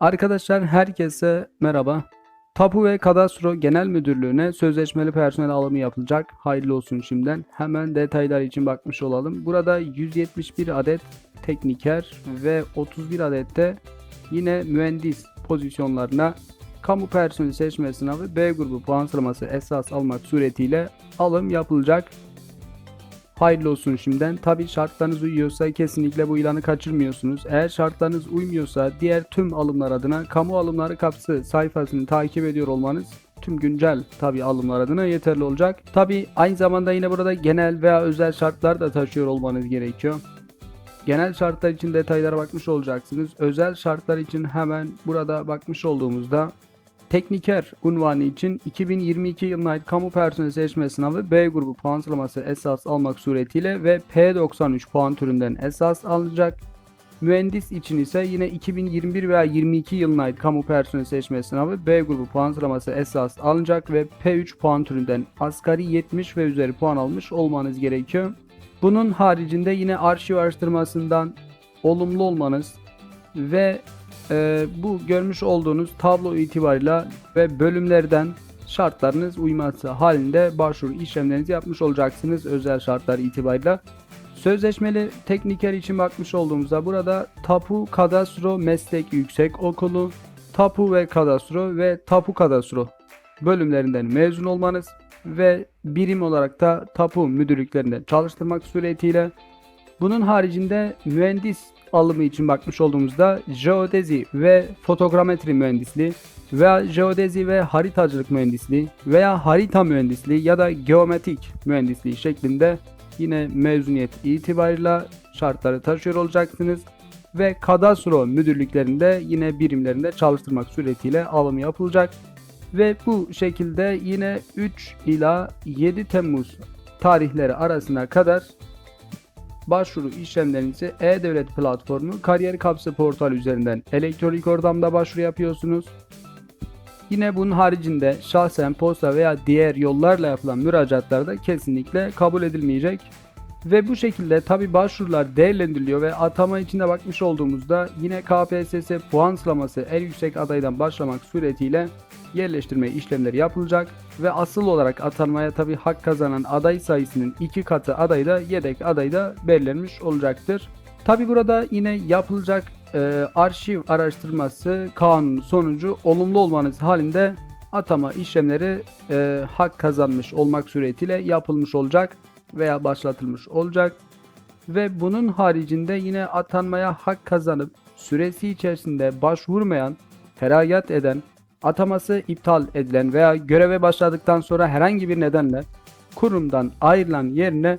Arkadaşlar herkese merhaba. Tapu ve Kadastro Genel Müdürlüğü'ne sözleşmeli personel alımı yapılacak. Hayırlı olsun şimdiden. Hemen detaylar için bakmış olalım. Burada 171 adet tekniker ve 31 adet de yine mühendis pozisyonlarına kamu personeli seçme sınavı B grubu puan sıralaması esas almak suretiyle alım yapılacak. Hayırlı olsun şimdiden. Tabi şartlarınız uyuyorsa kesinlikle bu ilanı kaçırmıyorsunuz. Eğer şartlarınız uymuyorsa diğer tüm alımlar adına kamu alımları kapısı sayfasını takip ediyor olmanız tüm güncel tabi alımlar adına yeterli olacak. Tabi aynı zamanda yine burada genel veya özel şartlar da taşıyor olmanız gerekiyor. Genel şartlar için detaylara bakmış olacaksınız. Özel şartlar için hemen burada bakmış olduğumuzda Tekniker unvanı için 2022 yılına ait kamu personeli seçme sınavı B grubu puan sıralaması esas almak suretiyle ve P93 puan türünden esas alınacak. Mühendis için ise yine 2021 veya 22 yılına ait kamu personeli seçme sınavı B grubu puan sıralaması esas alınacak ve P3 puan türünden asgari 70 ve üzeri puan almış olmanız gerekiyor. Bunun haricinde yine arşiv araştırmasından olumlu olmanız ve e, bu görmüş olduğunuz tablo itibarıyla ve bölümlerden şartlarınız uyması halinde başvuru işlemlerinizi yapmış olacaksınız özel şartlar itibarıyla. Sözleşmeli tekniker için bakmış olduğumuzda burada Tapu Kadastro Meslek Yüksek Okulu, Tapu ve Kadastro ve Tapu Kadastro bölümlerinden mezun olmanız ve birim olarak da tapu müdürlüklerinde çalıştırmak suretiyle bunun haricinde mühendis alımı için bakmış olduğumuzda jeodezi ve fotogrametri mühendisliği veya jeodezi ve haritacılık mühendisliği veya harita mühendisliği ya da geometrik mühendisliği şeklinde yine mezuniyet itibarıyla şartları taşıyor olacaksınız ve kadastro müdürlüklerinde yine birimlerinde çalıştırmak suretiyle alım yapılacak ve bu şekilde yine 3 ila 7 Temmuz tarihleri arasına kadar başvuru işlemlerinizi E-Devlet platformu kariyer kapsı portal üzerinden elektronik ortamda başvuru yapıyorsunuz. Yine bunun haricinde şahsen posta veya diğer yollarla yapılan müracaatlarda kesinlikle kabul edilmeyecek. Ve bu şekilde tabi başvurular değerlendiriliyor ve atama içinde bakmış olduğumuzda yine KPSS puan sıralaması en yüksek adaydan başlamak suretiyle yerleştirme işlemleri yapılacak ve asıl olarak atanmaya tabi hak kazanan aday sayısının iki katı aday da yedek aday da belirlenmiş olacaktır. Tabi burada yine yapılacak e, arşiv araştırması kanun sonucu olumlu olmanız halinde atama işlemleri e, hak kazanmış olmak suretiyle yapılmış olacak veya başlatılmış olacak. Ve bunun haricinde yine atanmaya hak kazanıp süresi içerisinde başvurmayan, feragat eden, ataması iptal edilen veya göreve başladıktan sonra herhangi bir nedenle kurumdan ayrılan yerine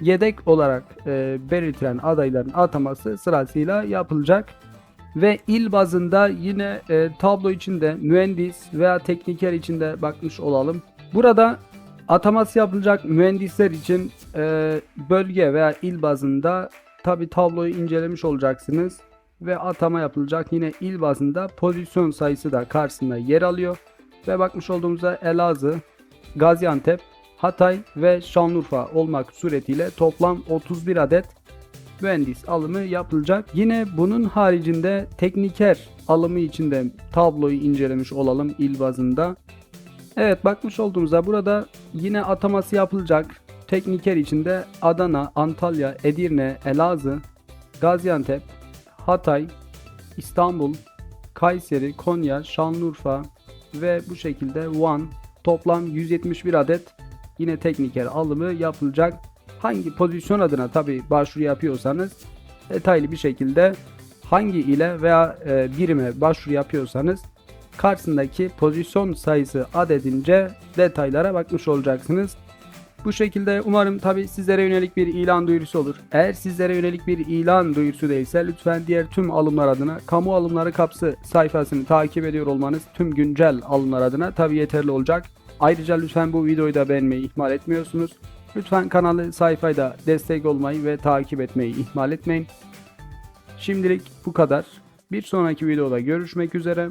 yedek olarak e, belirtilen adayların ataması sırasıyla yapılacak. Ve il bazında yine e, tablo içinde mühendis veya tekniker içinde bakmış olalım. Burada ataması yapılacak mühendisler için e, bölge veya il bazında tabi tabloyu incelemiş olacaksınız ve atama yapılacak. Yine il bazında pozisyon sayısı da karşısında yer alıyor. Ve bakmış olduğumuzda Elazığ, Gaziantep, Hatay ve Şanlıurfa olmak suretiyle toplam 31 adet mühendis alımı yapılacak. Yine bunun haricinde tekniker alımı içinde tabloyu incelemiş olalım il bazında. Evet bakmış olduğumuzda burada yine ataması yapılacak. Tekniker içinde Adana, Antalya, Edirne, Elazığ, Gaziantep, Hatay, İstanbul, Kayseri, Konya, Şanlıurfa ve bu şekilde Van toplam 171 adet yine tekniker alımı yapılacak. Hangi pozisyon adına tabi başvuru yapıyorsanız detaylı bir şekilde hangi ile veya e, birime başvuru yapıyorsanız karşısındaki pozisyon sayısı adedince detaylara bakmış olacaksınız. Bu şekilde umarım tabi sizlere yönelik bir ilan duyurusu olur. Eğer sizlere yönelik bir ilan duyurusu değilse lütfen diğer tüm alımlar adına kamu alımları kapsı sayfasını takip ediyor olmanız tüm güncel alımlar adına tabi yeterli olacak. Ayrıca lütfen bu videoyu da beğenmeyi ihmal etmiyorsunuz. Lütfen kanalı sayfayı da destek olmayı ve takip etmeyi ihmal etmeyin. Şimdilik bu kadar. Bir sonraki videoda görüşmek üzere.